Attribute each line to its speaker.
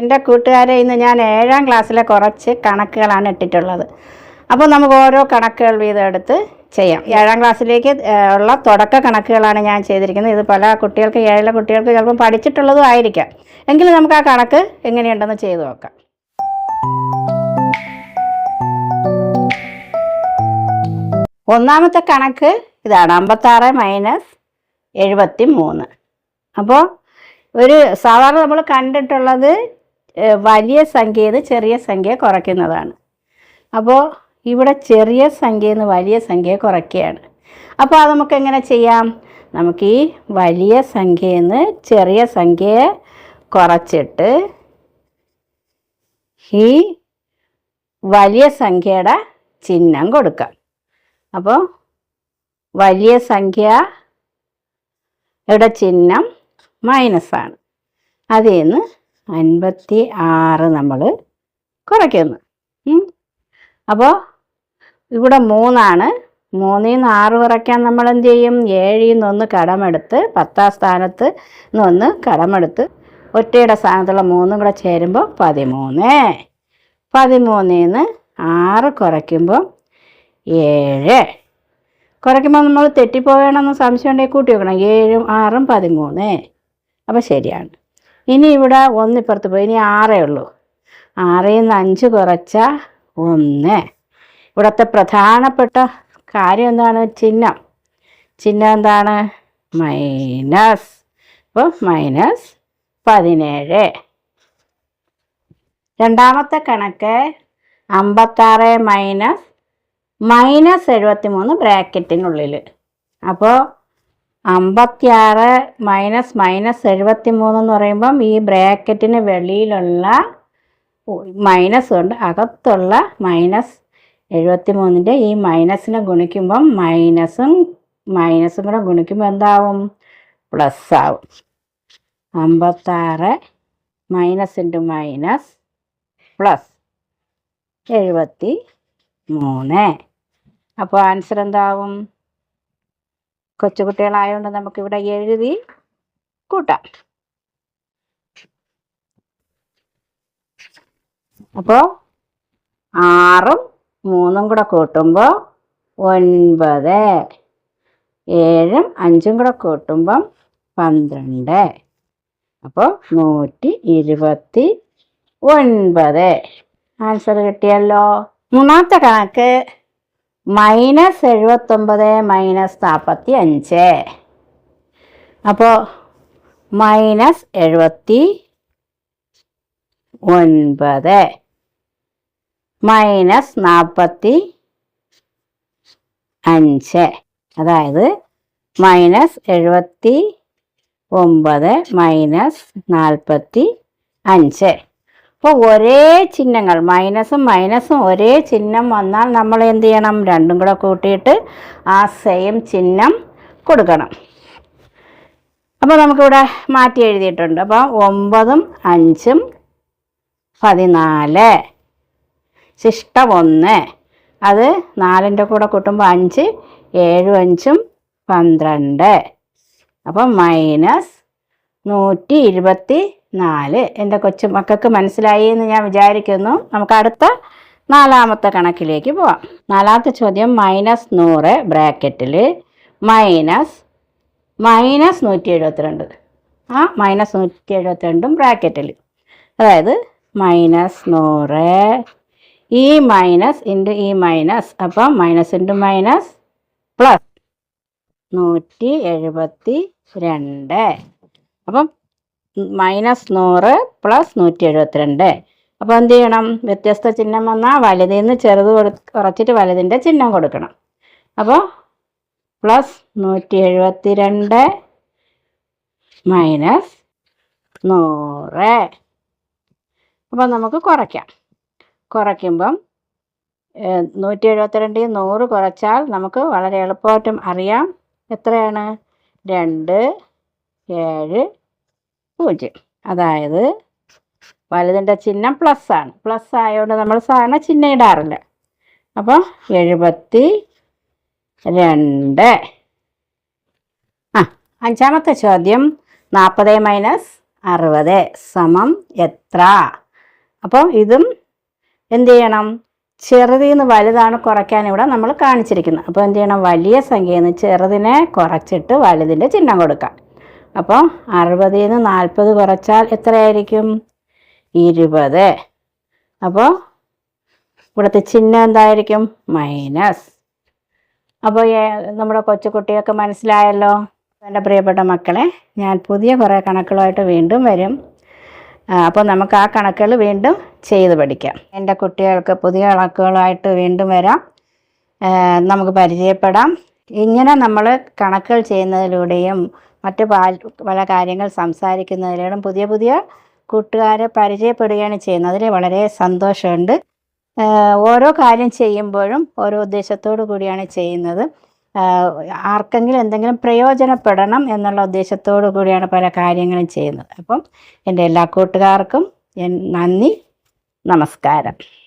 Speaker 1: എന്റെ കൂട്ടുകാരെ ഇന്ന് ഞാൻ ഏഴാം ക്ലാസ്സിലെ കുറച്ച് കണക്കുകളാണ് ഇട്ടിട്ടുള്ളത്. അപ്പോൾ നമുക്ക് ഓരോ കണക്കുകൾ വീതം എടുത്ത് ചെയ്യാം. ഏഴാം ക്ലാസ്സിലേക്ക് ഉള്ള തുടക്ക കണക്കുകളാണ് ഞാൻ ചെയ്തിരിക്കുന്നത്. ഇത് പല കുട്ടികൾക്ക് ഏഴിലെ കുട്ടികൾക്ക് ചിലപ്പം പഠിച്ചിട്ടുള്ളതും ആയിരിക്കാം. എങ്കിലും നമുക്ക് ആ കണക്ക് എങ്ങനെയുണ്ടെന്ന് ചെയ്തു നോക്കാം. ഒന്നാമത്തെ കണക്ക് ഇതാണ്. അമ്പത്താറ് മൈനസ് എഴുപത്തി മൂന്ന് അപ്പോൾ ഒരു സാധാരണ നമ്മൾ കണ്ടിട്ടുള്ളത് വലിയ സംഖ്യയിൽ ചെറിയ സംഖ്യ കുറയ്ക്കുന്നതാണ്. അപ്പോൾ ഇവിടെ ചെറിയ സംഖ്യയിൽ നിന്ന് വലിയ സംഖ്യ കുറയ്ക്കുകയാണ്. അപ്പോൾ അത് നമുക്ക് എങ്ങനെ ചെയ്യാം? നമുക്ക് ഈ വലിയ സംഖ്യയിൽ നിന്ന് ചെറിയ സംഖ്യയെ കുറച്ചിട്ട് ഈ വലിയ സംഖ്യയുടെ ചിഹ്നം കൊടുക്കാം. അപ്പോൾ വലിയ സംഖ്യയുടെ ചിഹ്നം മൈനസ് ആണ്. അതിൽ നിന്ന് അൻപത്തി ആറ് നമ്മൾ കുറയ്ക്കുന്നു അപ്പോൾ ഇവിടെ മൂന്നാണ്. മൂന്നിൽ നിന്ന് ആറ് കുറയ്ക്കാൻ നമ്മൾ എന്ത് ചെയ്യും? ഏഴിൽ നിന്നൊന്ന് കടമെടുത്ത് പത്താം സ്ഥാനത്ത് നിന്നൊന്ന് കടമെടുത്ത് ഒറ്റയുടെ സ്ഥാനത്തുള്ള മൂന്നും കൂടെ ചേരുമ്പോൾ പതിമൂന്ന്. പതിമൂന്നിൽ നിന്ന് ആറ് കുറയ്ക്കുമ്പോൾ ഏഴ്. കുറയ്ക്കുമ്പോൾ നമ്മൾ തെറ്റിപ്പോകണമെന്ന് സംശയം ഉണ്ടെങ്കിൽ കൂട്ടി വെക്കണം. ഏഴും ആറും പതിമൂന്ന്. അപ്പോൾ ശരിയാണ്. ഇനി ഇവിടെ ഒന്നിപ്പുറത്ത് പോയി. ഇനി ആറേ ഉള്ളൂ. ആറിൽ നിന്ന് അഞ്ച് കുറച്ച ഒന്ന്. ഇവിടുത്തെ പ്രധാനപ്പെട്ട കാര്യം എന്താണ്? ചിഹ്നം. ചിഹ്നം എന്താണ്? മൈനസ്. അപ്പോൾ മൈനസ് പതിനേഴ്. രണ്ടാമത്തെ കണക്ക് അമ്പത്താറ് മൈനസ് മൈനസ് എഴുപത്തി മൂന്ന് ബ്രാക്കറ്റിനുള്ളിൽ അപ്പോൾ അമ്പത്തിയാറ് മൈനസ് മൈനസ് എഴുപത്തി മൂന്ന് എന്ന് പറയുമ്പം ഈ ബ്രാക്കറ്റിന് വെളിയിലുള്ള മൈനസ് ഉണ്ട്. അകത്തുള്ള മൈനസ് എഴുപത്തി മൂന്നിന്റെ ഈ മൈനസിനെ ഗുണിക്കുമ്പം മൈനസും മൈനസും കൂടെ ഗുണിക്കുമ്പോൾ എന്താവും? പ്ലസ് ആവും. അമ്പത്താറ് മൈനസ് ഇന്റു മൈനസ് പ്ലസ് എഴുപത്തി മൂന്ന് അപ്പോൾ ആൻസർ എന്താവും? കൊച്ചുകുട്ടികളായതുകൊണ്ട് നമുക്കിവിടെ എഴുതി കൂട്ടാം. അപ്പോൾ ആറും മൂന്നും കൂടെ കൂട്ടുമ്പോൾ ഒൻപത്. ഏഴും അഞ്ചും കൂടെ കൂട്ടുമ്പം പന്ത്രണ്ട്. അപ്പോൾ നൂറ്റി ഇരുപത്തി ഒൻപത്. ആൻസർ കിട്ടിയല്ലോ. മൂന്നാമത്തെ കണക്ക്. മൈനസ് എഴുപത്തൊമ്പത് മൈനസ് നാൽപ്പത്തി അഞ്ച് അപ്പോൾ മൈനസ് എഴുപത്തി ഒൻപത്. മൈനസ് നാൽപ്പത്തി അഞ്ച്. അതായത് മൈനസ് എഴുപത്തി ഒമ്പത് മൈനസ് നാൽപ്പത്തി അഞ്ച്. അപ്പോൾ ഒരേ ചിഹ്നങ്ങൾ മൈനസും മൈനസും ഒരേ ചിഹ്നം വന്നാൽ നമ്മൾ എന്ത് ചെയ്യണം? രണ്ടും കൂടെ കൂട്ടിയിട്ട് ആ സെയിം ചിഹ്നം കൊടുക്കണം. അപ്പോൾ നമുക്കിവിടെ മാറ്റി എഴുതിയിട്ടുണ്ട്. അപ്പോൾ ഒമ്പതും അഞ്ചും പതിനാല്. ശിഷ്ടം ഒന്ന്. അത് നാലിന്റെ കൂടെ കൂട്ടുമ്പോൾ അഞ്ച് ഏഴും അഞ്ചും പന്ത്രണ്ട്. അപ്പോൾ മൈനസ് നൂറ്റി ഇരുപത്തി നാല്. എന്റെ കൊച്ചു മക്കൾക്ക് മനസ്സിലായി എന്ന് ഞാൻ വിചാരിക്കുന്നു. നമുക്ക് അടുത്ത നാലാമത്തെ കണക്കിലേക്ക് പോവാം. നാലാമത്തെ ചോദ്യം മൈനസ് നൂറ് ബ്രാക്കറ്റിൽ മൈനസ് മൈനസ് നൂറ്റി എഴുപത്തിരണ്ട് ആ മൈനസ് നൂറ്റി എഴുപത്തിരണ്ടും ബ്രാക്കറ്റിൽ. അതായത് മൈനസ് നൂറ് ഈ മൈനസ് ഇന്റു ഈ മൈനസ് അപ്പം മൈനസ് ഇന്റു മൈനസ് പ്ലസ് നൂറ്റി എഴുപത്തി രണ്ട് അപ്പം മൈനസ് നൂറ് പ്ലസ് നൂറ്റി എഴുപത്തിരണ്ട് അപ്പോൾ എന്ത് ചെയ്യണം? വ്യത്യസ്ത ചിഹ്നം വന്നാൽ വലുതിൽ നിന്ന് ചെറുത് കൊടു കുറച്ചിട്ട് വലുതിന്റെ ചിഹ്നം കൊടുക്കണം. അപ്പോൾ പ്ലസ് നൂറ്റി എഴുപത്തി രണ്ട് മൈനസ് നൂറ്. അപ്പോൾ നമുക്ക് കുറയ്ക്കാം. കുറയ്ക്കുമ്പം നൂറ്റി എഴുപത്തിരണ്ടിൽ നൂറ് കുറച്ചാൽ നമുക്ക് വളരെ എളുപ്പമായിട്ടും അറിയാം. എത്രയാണ്? രണ്ട് ഏഴ് പൂജ്യം. അതായത് വലുതിന്റെ ചിഹ്നം പ്ലസ് ആണ്. പ്ലസ് ആയതുകൊണ്ട് നമ്മൾ സാധാരണ ചിഹ്നം ഇടാറില്ല. അപ്പോൾ എഴുപത്തി രണ്ട്. ആ അഞ്ചാമത്തെ ചോദ്യം. നാൽപ്പത് മൈനസ് അറുപത് സമം എത്ര? അപ്പോൾ ഇതും എന്ത് ചെയ്യണം? ചെറുതിൽ നിന്ന് വലുതാണ് കുറയ്ക്കാൻ ഇവിടെ നമ്മൾ കാണിച്ചിരിക്കുന്നത്. അപ്പോൾ എന്ത് ചെയ്യണം? വലിയ സംഖ്യയിൽ നിന്ന് ചെറുതിനെ കുറച്ചിട്ട് വലുതിന്റെ ചിഹ്നം കൊടുക്കാം. അപ്പോൾ അറുപതിൽ നിന്ന് നാൽപ്പത് കുറച്ചാൽ എത്രയായിരിക്കും? ഇരുപത്. അപ്പോൾ ഇവിടുത്തെ ചിഹ്നം എന്തായിരിക്കും? മൈനസ്. അപ്പോൾ നമ്മുടെ കൊച്ചുകുട്ടിയൊക്കെ മനസ്സിലായല്ലോ? എന്റെ പ്രിയപ്പെട്ട മക്കളെ ഞാൻ പുതിയ കുറേ കണക്കുകളായിട്ട് വീണ്ടും വരും. അപ്പോൾ നമുക്ക് ആ കണക്കുകൾ വീണ്ടും ചെയ്ത് പഠിക്കാം. എന്റെ കുട്ടികൾക്ക് പുതിയ കണക്കുകളായിട്ട് വീണ്ടും വരാം. നമുക്ക് പരിചയപ്പെടാം. ഇങ്ങനെ നമ്മൾ കണക്കുകൾ ചെയ്യുന്നതിലൂടെയും മറ്റ് പല കാര്യങ്ങൾ സംസാരിക്കുന്നതിലും പുതിയ പുതിയ കൂട്ടുകാരെ പരിചയപ്പെടുകയാണ് ചെയ്യുന്നത്. അതിൽ വളരെ സന്തോഷമുണ്ട്. ഓരോ കാര്യം ചെയ്യുമ്പോഴും ഓരോ ഉദ്ദേശത്തോടു കൂടിയാണ് ചെയ്യുന്നത്. ആർക്കെങ്കിലും എന്തെങ്കിലും പ്രയോജനപ്പെടണം എന്നുള്ള ഉദ്ദേശത്തോടു കൂടിയാണ് പല കാര്യങ്ങളും ചെയ്യുന്നത്. അപ്പം എന്റെ എല്ലാ കൂട്ടുകാർക്കും നന്ദി. നമസ്കാരം.